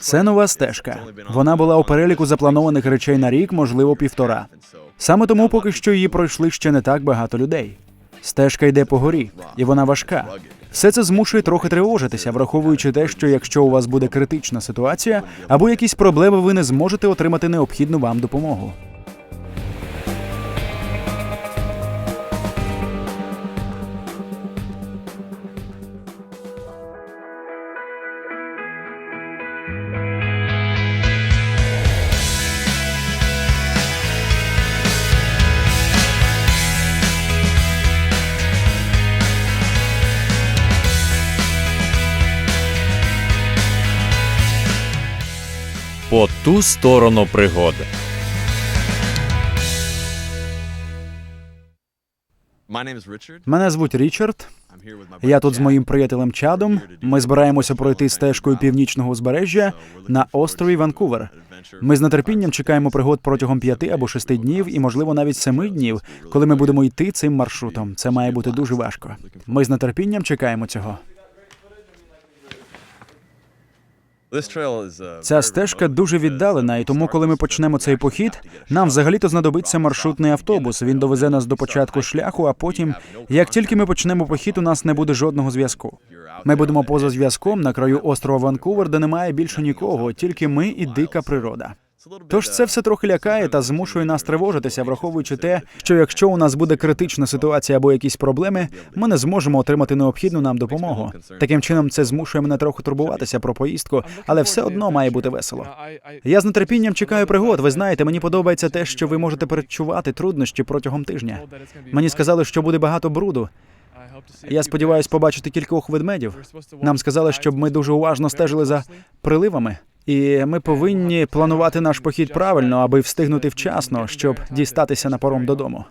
Це нова стежка. Вона була у переліку запланованих речей на рік, можливо, півтора. Саме тому поки що її пройшли ще не так багато людей. Стежка йде по горі, і вона важка. Все це змушує трохи тривожитися, враховуючи те, що якщо у вас буде критична ситуація або якісь проблеми, ви не зможете отримати необхідну вам допомогу. По ту сторону пригоди. Мене звуть Річард. Я тут з моїм приятелем Чадом. Ми збираємося пройти стежкою північного узбережжя на острові Ванкувер. Ми з нетерпінням чекаємо пригод протягом п'яти або шести днів, і можливо навіть семи днів, коли ми будемо йти цим маршрутом. Це має бути дуже важко. Ми з нетерпінням чекаємо цього. Ця стежка дуже віддалена, і тому, коли ми почнемо цей похід, нам взагалі-то знадобиться маршрутний автобус. Він довезе нас до початку шляху, а потім, як тільки ми почнемо похід, у нас не буде жодного зв'язку. Ми будемо поза зв'язком на краю острова Ванкувер, де немає більше нікого, тільки ми і дика природа. Тож це все трохи лякає та змушує нас тривожитися, враховуючи те, що якщо у нас буде критична ситуація або якісь проблеми, ми не зможемо отримати необхідну нам допомогу. Таким чином, це змушує мене трохи турбуватися про поїздку, але все одно має бути весело. Я з нетерпінням чекаю пригод. Ви знаєте, мені подобається те, що ви можете передчувати труднощі протягом тижня. Мені сказали, що буде багато бруду. Я сподіваюся побачити кількох ведмедів. Нам сказали, щоб ми дуже уважно стежили за приливами. І ми повинні планувати наш похід правильно, аби встигнути вчасно, щоб дістатися на паром додому.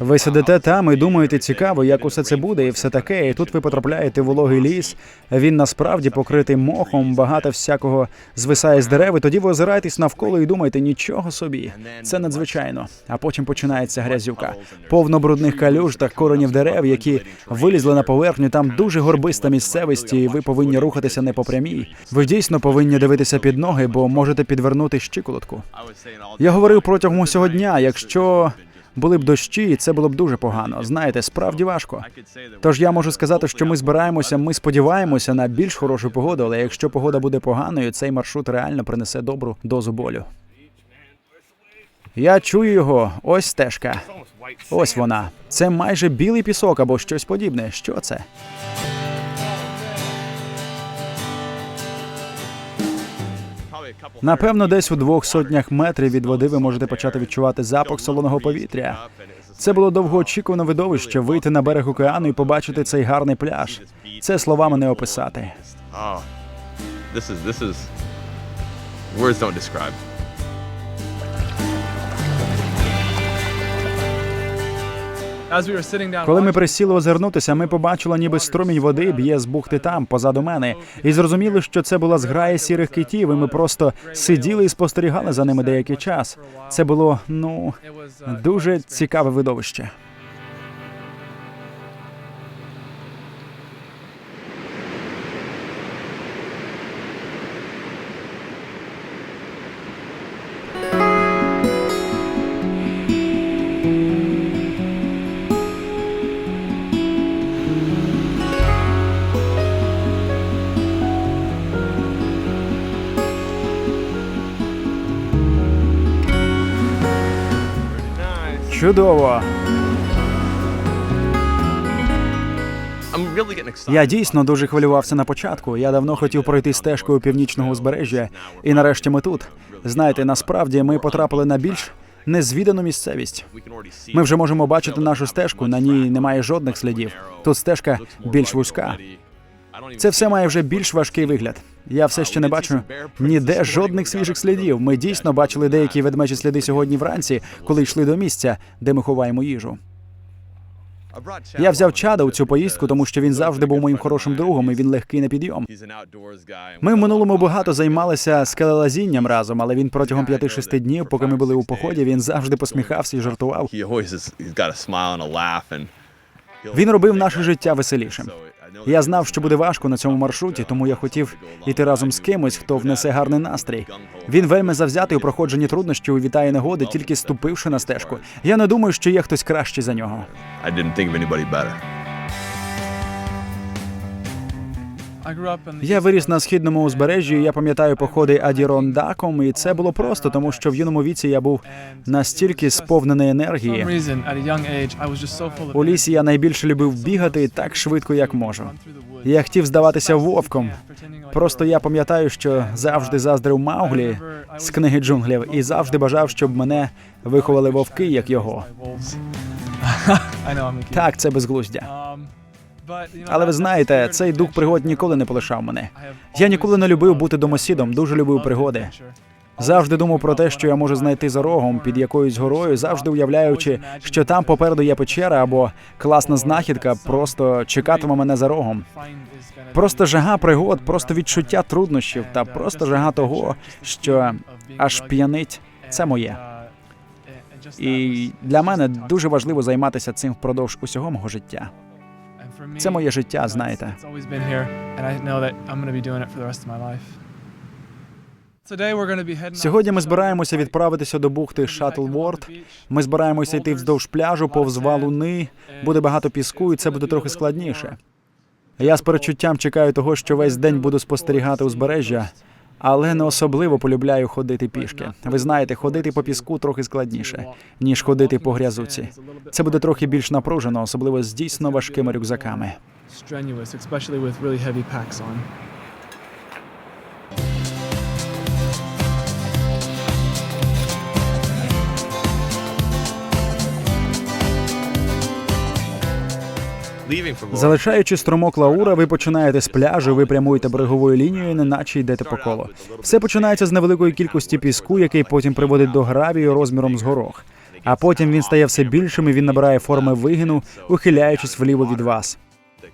Ви сидите там і думаєте, цікаво, як усе це буде, і все таке. І тут ви потрапляєте в вологий ліс. Він насправді покритий мохом, багато всякого звисає з дерев. І тоді ви озираєтесь навколо і думаєте, нічого собі, це надзвичайно. А потім починається грязюка, повно брудних калюж та коренів дерев, які вилізли на поверхню. Там дуже горбиста місцевість, і ви повинні рухатися не по прямій. Ви дійсно повинні дивитися під ноги, бо можете підвернути щиколотку. Я говорив протягом усього дня, якщо були б дощі, і це було б дуже погано. Знаєте, справді важко. Тож я можу сказати, що ми збираємося, ми сподіваємося на більш хорошу погоду, але якщо погода буде поганою, цей маршрут реально принесе добру дозу болю. Я чую його. Ось стежка. Ось вона. Це майже білий пісок або щось подібне. Що це? Напевно, десь у двох сотнях метрів від води ви можете почати відчувати запах солоного повітря. Це було довгоочікуване видовище вийти на берег океану і побачити цей гарний пляж. Це словами не описати. Is this is words don't describe. Коли ми присіли озирнутися, ми побачили, ніби струмінь води б'є з бухти там, позаду мене, і зрозуміли, що це була зграя сірих китів. І ми просто сиділи і спостерігали за ними деякий час. Це було ну дуже цікаве видовище. Чудово. Я дійсно дуже хвилювався на початку. Я давно хотів пройти стежкою північного узбережжя, і нарешті ми тут. Знаєте, насправді ми потрапили на більш незвідану місцевість. Ми вже можемо бачити нашу стежку. На ній немає жодних слідів. Тут стежка більш вузька. Це все має вже більш важкий вигляд. Я все ще не бачу ніде жодних свіжих слідів. Ми дійсно бачили деякі ведмежі сліди сьогодні вранці, коли йшли до місця, де ми ховаємо їжу. Я взяв чада у цю поїздку, тому що він завжди був моїм хорошим другом, і він легкий на підйом. Ми в минулому багато займалися скелелазінням разом, але він протягом 5-6 днів, поки ми були у поході, він завжди посміхався і жартував. Він робив наше життя веселішим. Я знав, що буде важко на цьому маршруті, тому я хотів іти разом з кимось, хто внесе гарний настрій. Він вельми завзятий у проходженні труднощів і вітає негоди, тільки ступивши на стежку. Я не думаю, що є хтось кращий за нього. Я виріс на східному узбережжі. Я пам'ятаю походи Адірондаком, і це було просто, тому що в юному віці я був настільки сповнений енергії. У лісі я найбільше любив бігати так швидко, як можу. Я хотів здаватися вовком. Просто я пам'ятаю, що завжди заздрив Мауглі з книги джунглів і завжди бажав, щоб мене виховали вовки, як його. Так, це безглуздя. Але ви знаєте, цей дух пригод ніколи не полишав мене. Я ніколи не любив бути домосідом, дуже любив пригоди. Завжди думав про те, що я можу знайти за рогом під якоюсь горою, завжди уявляючи, що там попереду є печера або класна знахідка, просто чекатиме мене за рогом. Просто жага пригод, просто відчуття труднощів та просто жага того, що аж п'янить. Це моє. І для мене дуже важливо займатися цим впродовж усього мого життя. Це моє життя, знаєте. Сьогодні ми збираємося відправитися до бухти Шаттлворд. Ми збираємося йти вздовж пляжу, повз валуни. Буде багато піску, і це буде трохи складніше. Я з перечуттям чекаю того, що весь день буду спостерігати узбережжя, але не особливо полюбляю ходити пішки. Ви знаєте, ходити по піску трохи складніше, ніж ходити по грязуці. Це буде трохи більш напружено, особливо з дійсно важкими рюкзаками. Залишаючи струмок Лаура, ви починаєте з пляжу, ви прямуєте береговою лінією, неначе йдете по колу. Все починається з невеликої кількості піску, який потім приводить до гравію розміром з горох. А потім він стає все більшим і він набирає форми вигину, ухиляючись вліво від вас.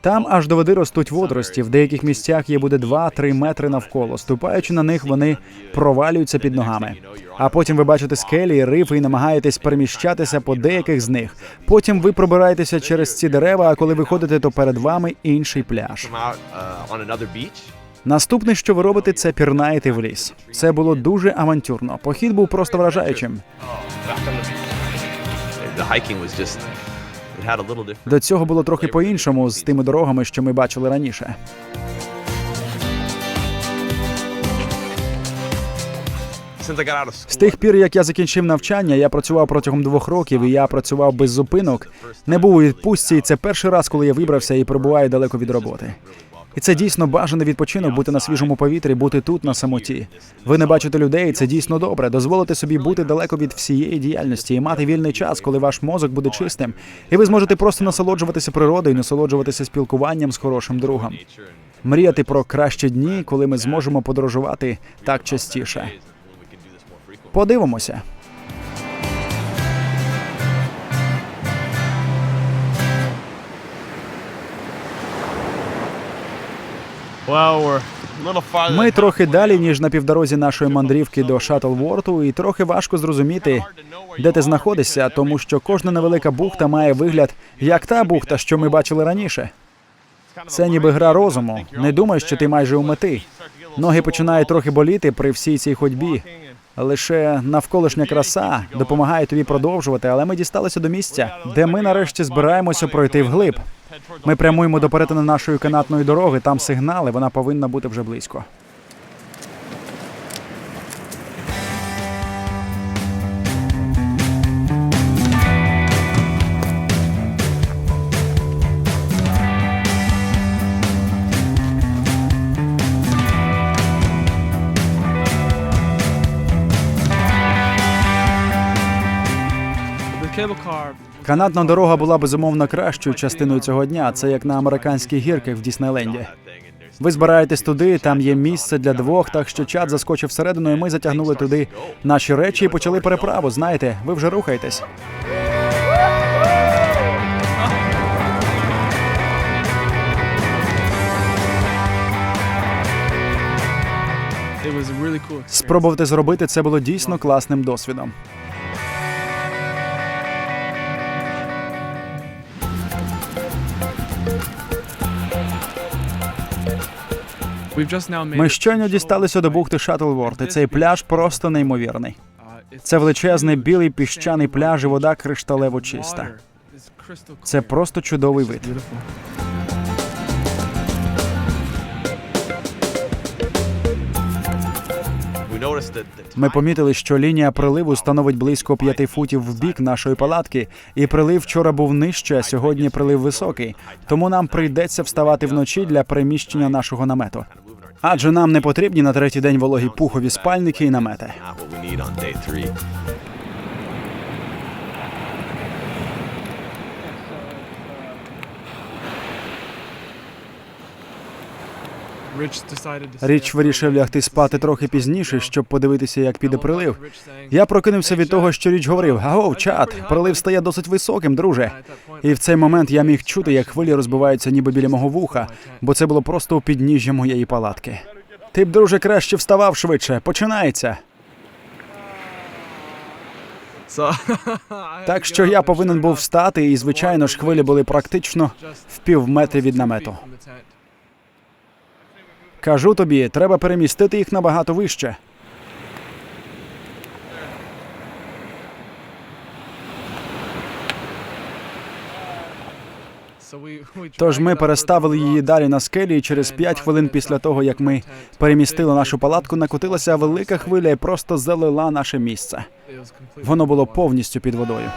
Там аж до води ростуть водорості. В деяких місцях є буде 2-3 метри навколо. Ступаючи на них, вони провалюються під ногами. А потім ви бачите скелі, рифи і намагаєтесь переміщатися по деяких з них. Потім ви пробираєтеся через ці дерева. А коли виходите, то перед вами інший пляж. uh. Наступне, що ви робите, це пірнаєте в ліс. Це було дуже авантюрно. Похід був просто вражаючим. До цього було трохи по-іншому з тими дорогами, що ми бачили раніше. З тих пір, як я закінчив навчання, я працював протягом двох років, і я працював без зупинок. Не був у відпустці, і це перший раз, коли я вибрався і перебуваю далеко від роботи. І це дійсно бажаний відпочинок бути на свіжому повітрі, бути тут на самоті. Ви не бачите людей, це дійсно добре. Дозволити собі бути далеко від всієї діяльності і мати вільний час, коли ваш мозок буде чистим, і ви зможете просто насолоджуватися природою, насолоджуватися спілкуванням з хорошим другом. Мріяти про кращі дні, коли ми зможемо подорожувати так частіше. Подивимося. Ми трохи далі, ніж на півдорозі нашої мандрівки до Шаттлворту, і трохи важко зрозуміти, де ти знаходишся, тому що кожна невелика бухта має вигляд як та бухта, що ми бачили раніше. Це ніби гра розуму. Не думай, що ти майже у мети. Ноги починають трохи боліти при всій цій ходьбі. Лише навколишня краса допомагає тобі продовжувати, але ми дісталися до місця, де ми нарешті збираємося пройти вглиб. Ми прямуємо до перетину нашої канатної дороги. Там сигнали, вона повинна бути вже близько. Канатна дорога була безумовно кращою частиною цього дня. Це як на американських гірках в Діснейленді. Ви збираєтесь туди, там є місце для двох, так що чат заскочив всередину, і ми затягнули туди наші речі і почали переправу. Знаєте, ви вже рухаєтесь. Спробувати зробити це було дійсно класним досвідом. Ми щойно дісталися до бухти Шаттлворд, і цей пляж просто неймовірний. Це величезний білий піщаний пляж, і вода кришталево чиста. Це просто чудовий вид. Ми помітили, що лінія приливу становить близько п'яти футів в бік нашої палатки, і прилив вчора був нижче, а сьогодні прилив високий. Тому нам прийдеться вставати вночі для переміщення нашого намету. Адже нам не потрібні на третій день вологі пухові спальники і намети. Річ вирішив лягти спати трохи пізніше, щоб подивитися, як піде прилив. Я прокинувся від того, що річ говорив: Агов, чат, прилив стає досить високим, друже. І в цей момент я міг чути, як хвилі розбиваються ніби біля мого вуха, бо це було просто у підніжжя моєї палатки. Ти б, друже, краще вставав швидше. Починається. Так що я повинен був встати, і звичайно ж хвилі були практично в пів метрі від намету. Кажу тобі, треба перемістити їх набагато вище. Тож ми переставили її далі на скелі, і через п'ять хвилин після того, як ми перемістили нашу палатку, накотилася велика хвиля і просто залила наше місце. Воно було повністю під водою.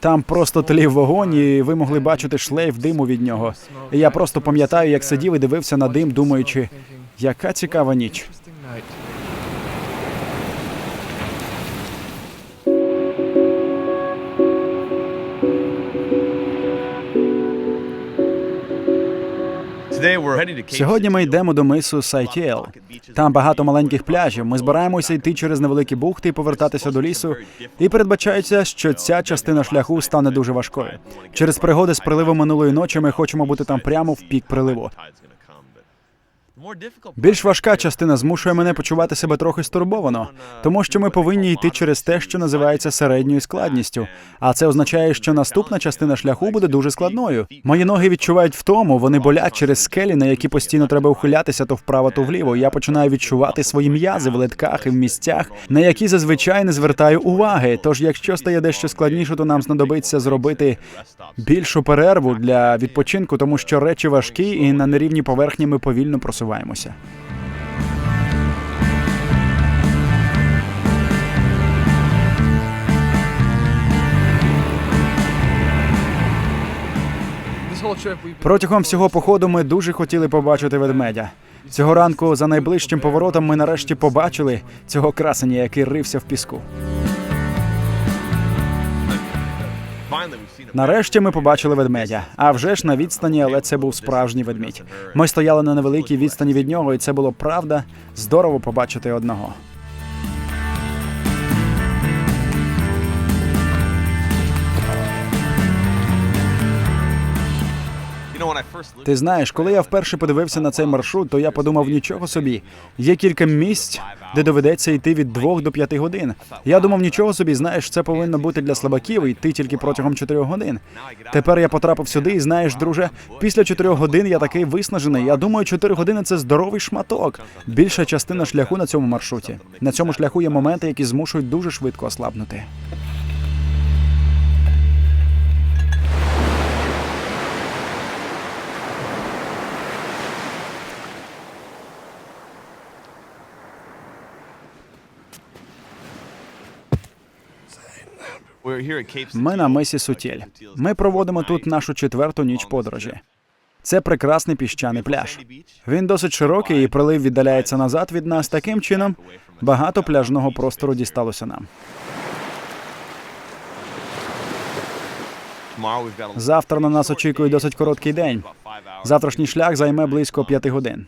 Там просто тлів вогонь, і ви могли бачити шлейф диму від нього. І я просто пам'ятаю, як сидів і дивився на дим, думаючи, яка цікава ніч. Сьогодні ми йдемо до мису Сайтіел. Там багато маленьких пляжів. Ми збираємося йти через невеликі бухти і повертатися до лісу. І передбачається, що ця частина шляху стане дуже важкою. Через пригоди з приливом минулої ночі ми хочемо бути там прямо в пік приливу. Більш важка частина змушує мене почувати себе трохи стурбовано, тому що ми повинні йти через те, що називається середньою складністю. А це означає, що наступна частина шляху буде дуже складною. Мої ноги відчувають втому, вони болять через скелі, на які постійно треба ухилятися то вправо, то вліво. Я починаю відчувати свої м'язи в литках і в місцях, на які зазвичай не звертаю уваги. Тож, якщо стає дещо складніше, то нам знадобиться зробити більшу перерву для відпочинку, тому що речі важкі, і на нерівній поверхні ми повільно просуваємося. Been Протягом всього походу ми дуже хотіли побачити ведмедя. Цього ранку за найближчим поворотом ми нарешті побачили цього красення, який рився в піску. Нарешті ми побачили ведмедя. А вже ж на відстані, але це був справжній ведмідь. Ми стояли на невеликій відстані від нього, і це було правда здорово побачити одного. Ти знаєш, коли я вперше подивився на цей маршрут, то я подумав нічого собі. Є кілька місць, де доведеться йти від двох до п'яти годин. Я думав, нічого собі, знаєш, це повинно бути для слабаків і йти тільки протягом чотирьох годин. Тепер я потрапив сюди, і знаєш, друже, після чотирьох годин я такий виснажений. Я думаю, чотири години це здоровий шматок. Більша частина шляху на цьому маршруті. На цьому шляху є моменти, які змушують дуже швидко ослабнути. Ми на мисі Сутєль. Ми проводимо тут нашу четверту ніч подорожі. Це прекрасний піщаний пляж. Він досить широкий і прилив віддаляється назад від нас. Таким чином багато пляжного простору дісталося нам. Завтра на нас очікує досить короткий день. Завтрашній шлях займе близько п'яти годин.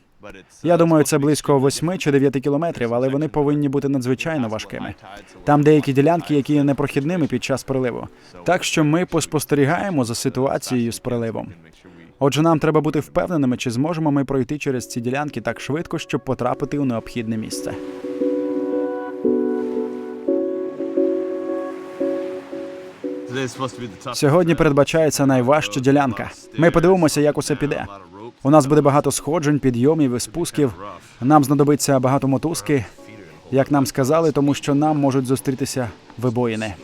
Я думаю, це близько восьми чи дев'яти кілометрів, але вони повинні бути надзвичайно важкими. Там деякі ділянки, які є непрохідними під час приливу. Так що ми поспостерігаємо за ситуацією з приливом. Отже, нам треба бути впевненими, чи зможемо ми пройти через ці ділянки так швидко, щоб потрапити у необхідне місце. Сьогодні передбачається найважча ділянка. Ми подивимося, як усе піде. У нас буде багато сходжень, підйомів і спусків. Нам знадобиться багато мотузки, як нам сказали, тому що нам можуть зустрітися вибоїни.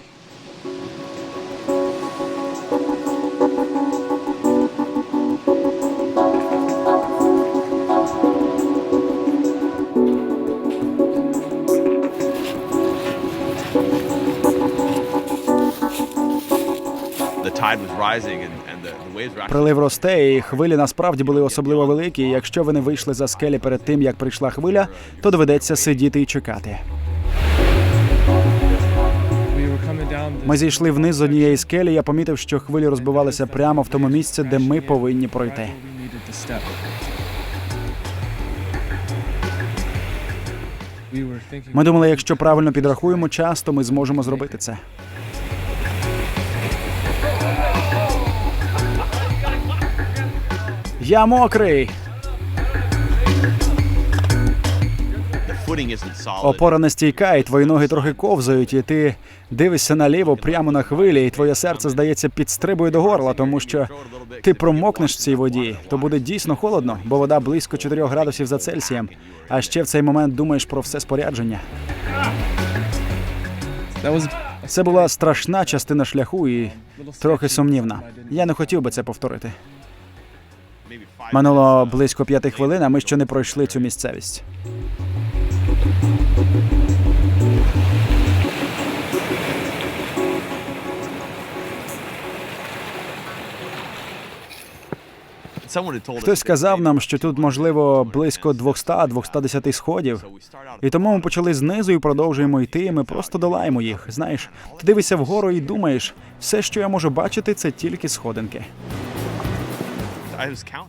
Rising and, Прилив росте, і хвилі насправді були особливо великі. І якщо ви не вийшли за скелі перед тим, як прийшла хвиля, то доведеться сидіти і чекати. Ми зійшли вниз з однієї скелі. Я помітив, що хвилі розбивалися прямо в тому місці, де ми повинні пройти. Ми думали, якщо правильно підрахуємо час, то ми зможемо зробити це. Я мокрий. Опора не стійка, і твої ноги трохи ковзають, і ти дивишся наліво прямо на хвилі, і твоє серце, здається, підстрибує до горла, тому що ти промокнеш в цій воді. То буде дійсно холодно, бо вода близько 4 градусів за Цельсієм. А ще в цей момент думаєш про все спорядження. Це була страшна частина шляху і трохи сумнівна. Я не хотів би це повторити. Минуло близько п'яти хвилин, а ми ще не пройшли цю місцевість. Хтось сказав нам, що тут можливо близько 200-210 сходів. І тому ми почали знизу і продовжуємо йти. і Ми просто долаємо їх. Знаєш, ти дивишся вгору і думаєш, все, що я можу бачити, це тільки сходинки.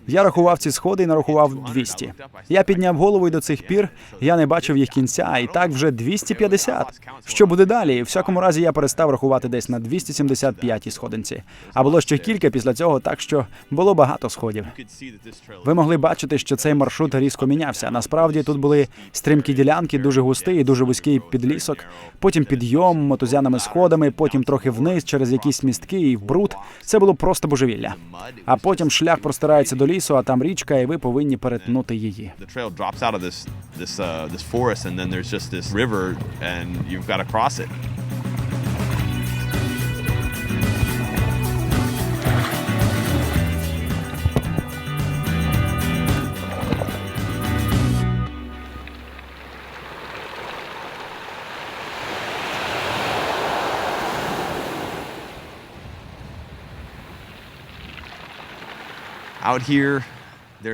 Я рахував ці сходи і нарахував 200. Я підняв голову і до цих пір я не бачив їх кінця, і так вже 250. Що буде далі? В всякому разі я перестав рахувати десь на 275 сходинці. А було ще кілька після цього, так що було багато сходів. Ви могли бачити, що цей маршрут різко мінявся. Насправді тут були стрімкі ділянки, дуже густий і дуже вузький підлісок, потім підйом мотузяними сходами, потім трохи вниз через якісь містки і в бруд. Це було просто божевілля. А потім шлях простирається до лісу, а там річка, і ви повинні перетнути її.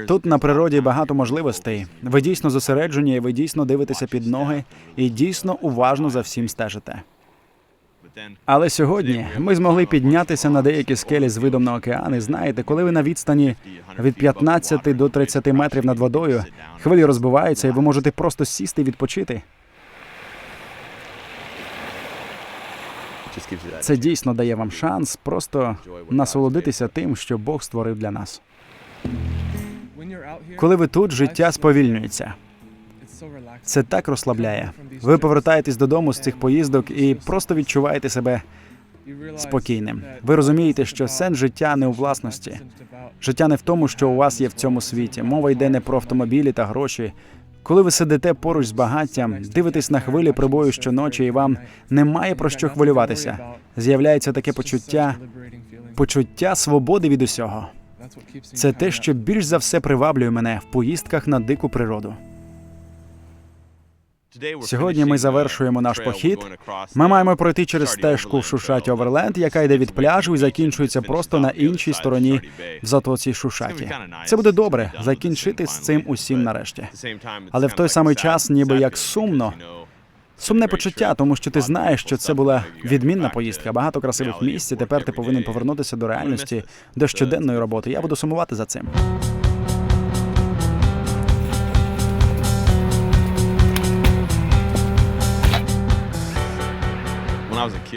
Тут на природі багато можливостей. Ви дійсно зосереджені, ви дійсно дивитеся під ноги і дійсно уважно за всім стежите. Але сьогодні ми змогли піднятися на деякі скелі з видом на океан. І знаєте, коли ви на відстані від 15 до 30 метрів над водою, хвилі розбиваються, і ви можете просто сісти і відпочити. Це дійсно дає вам шанс просто насолодитися тим, що Бог створив для нас. Коли ви тут, життя сповільнюється. Це так розслабляє. Ви повертаєтесь додому з цих поїздок і просто відчуваєте себе спокійним. Ви розумієте, що сенс життя не у власності. Життя не в тому, що у вас є в цьому світі. Мова йде не про автомобілі та гроші. Коли ви сидите поруч з багаттям, дивитесь на хвилі прибою щоночі, і вам немає про що хвилюватися. З'являється таке почуття, почуття свободи від усього. Це те, що більш за все приваблює мене в поїздках на дику природу. Сьогодні ми завершуємо наш похід. Ми маємо пройти через стежку Шушаті Оверленд, яка йде від пляжу і закінчується просто на іншій стороні в затоці Шушаті. Це буде добре закінчити з цим усім нарешті. Але в той самий час, ніби як сумно. Сумне почуття, тому що ти знаєш, що це була відмінна поїздка, багато красивих місць. і Тепер ти повинен повернутися до реальності, до щоденної роботи. Я буду сумувати за цим.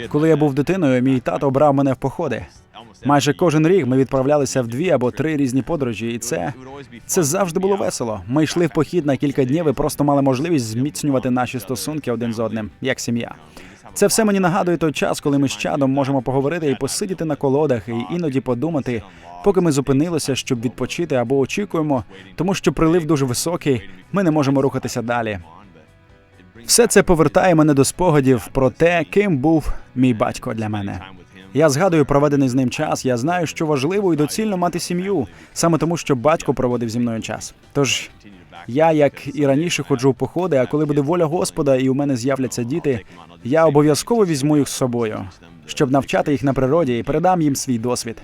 Коли я був дитиною, мій тато брав мене в походи. Майже кожен рік ми відправлялися в дві або три різні подорожі, і це це завжди було весело. Ми йшли в похід на кілька днів і просто мали можливість зміцнювати наші стосунки один з одним, як сім'я. Це все мені нагадує той час, коли ми з чадом можемо поговорити і посидіти на колодах, і іноді подумати, поки ми зупинилися, щоб відпочити або очікуємо, тому що прилив дуже високий, ми не можемо рухатися далі. Все це повертає мене до спогадів про те, ким був мій батько для мене. Я згадую проведений з ним час. Я знаю, що важливо і доцільно мати сім'ю, саме тому, що батько проводив зі мною час. Тож я, як і раніше, ходжу в походи, а коли буде воля Господа і у мене з'являться діти, я обов'язково візьму їх з собою, щоб навчати їх на природі і передам їм свій досвід.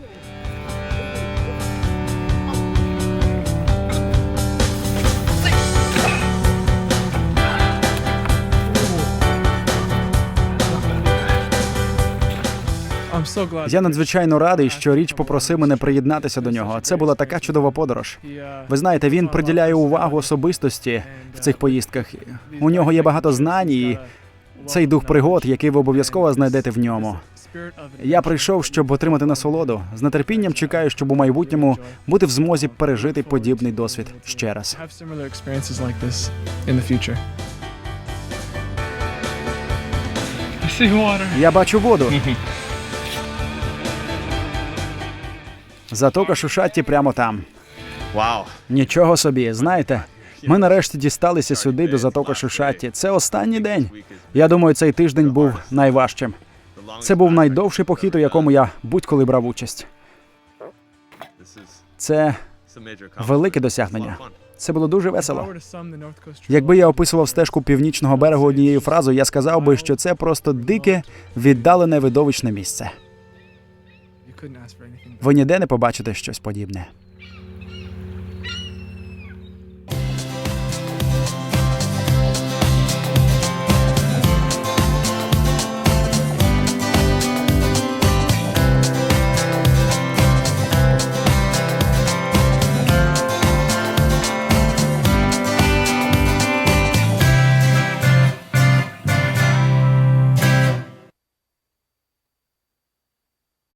Я надзвичайно радий, що річ попросив мене приєднатися до нього. Це була така чудова подорож. Ви знаєте, він приділяє увагу особистості в цих поїздках. У нього є багато знань і цей дух пригод, який ви обов'язково знайдете в ньому. Я прийшов, щоб отримати насолоду. З нетерпінням чекаю, щоб у майбутньому бути в змозі пережити подібний досвід ще раз. Я бачу воду. Затока Шушатті прямо там. Wow. Нічого собі, знаєте. Ми нарешті дісталися сюди до затока Шушатті. Це останній день. Я думаю, цей тиждень був найважчим. Це був найдовший похід, у якому я будь-коли брав участь. Це велике fun. Це було дуже весело. Якби я описував стежку північного берегу однією фразою, я сказав би, що це просто дике, віддалене видовищне місце. Ви ніде не побачите щось подібне.